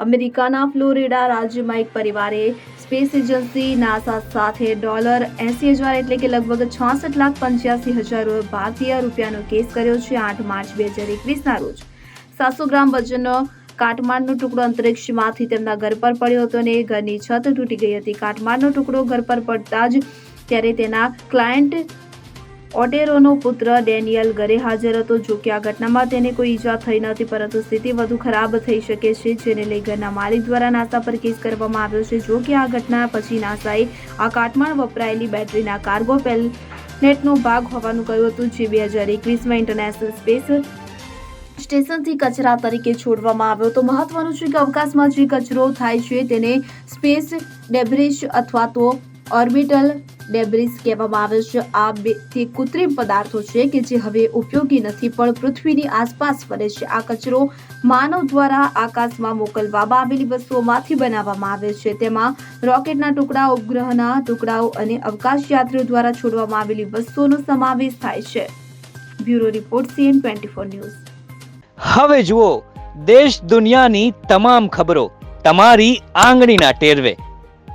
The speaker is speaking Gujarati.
અમેરિકાના ફ્લોરિડા રાજ્યમાં એક પરિવારે સ્પેસ એજન્સી નાસા સાથે ડોલર એસી હજાર એટલે કે લગભગ છાસઠ લાખ પંચ્યાસી હજાર ભારતીય રૂપિયાનો કેસ કર્યો છે આઠ માર્ચ બે હજાર એકવીસના રોજ. સાતસો ગ્રામ વજનનો કાટમાળનો ટુકડો અંતરિક્ષમાંથી તેમના ઘર પર પડ્યો હતો અને ઘરની છત તૂટી ગઈ હતી. કાટમાળનો ટુકડો ઘર પર પડતા જ ત્યારે તેના ક્લાયન્ટ ઓટેરોનો પુત્ર ડેનિયલ ઘરે હાજર હતો. જો કે આ ઘટનામાં તેને કોઈ ઈજા થઈ નથી પરંતુ સ્થિતિ વધુ ખરાબ થઈ શકે છે, જેને લઈ ઘરના માલિક દ્વારા નાસા પર કેસ કરવામાં આવ્યો છે. જો કે આ ઘટના પછી નાસાએ આ કાટમાળ વપરાયેલી બેટરીના કાર્ગો પેલેટનો ભાગ હોવાનું કહ્યું હતું, જે બે હજાર એકવીસમાં ઇન્ટરનેશનલ સ્પેસ સ્ટેશનથી કચરા તરીકે છોડવામાં આવ્યો તો મહત્વનું છે કે અવકાશમાં જે કચરો થાય છે તેને સ્પેસ ડેબ્રિસ અથવા તો ઓર્બિટલ ડેબ્રિસ કહેવામાં આવે છે. આ તે કૃત્રિમ પદાર્થો છે કે જે હવે ઉપયોગી નથી, પણ પૃથ્વીની આસપાસ ફરે છે. આ કચરો માનવ દ્વારા આકાશમાં મોકલવામાં આવેલી વસ્તુઓમાંથી બનાવવામાં આવે છે. તેમાં રોકેટના ટુકડા, ઉપગ્રહના ટુકડાઓ અને અવકાશ યાત્રીઓ દ્વારા છોડવામાં આવેલી વસ્તુઓનો સમાવેશ થાય છે. Bureau report, CN twenty four news. હવે જુઓ, દેશ દુનિયાની તમામ ખબરો તમારી આંગળીના ટેરવે.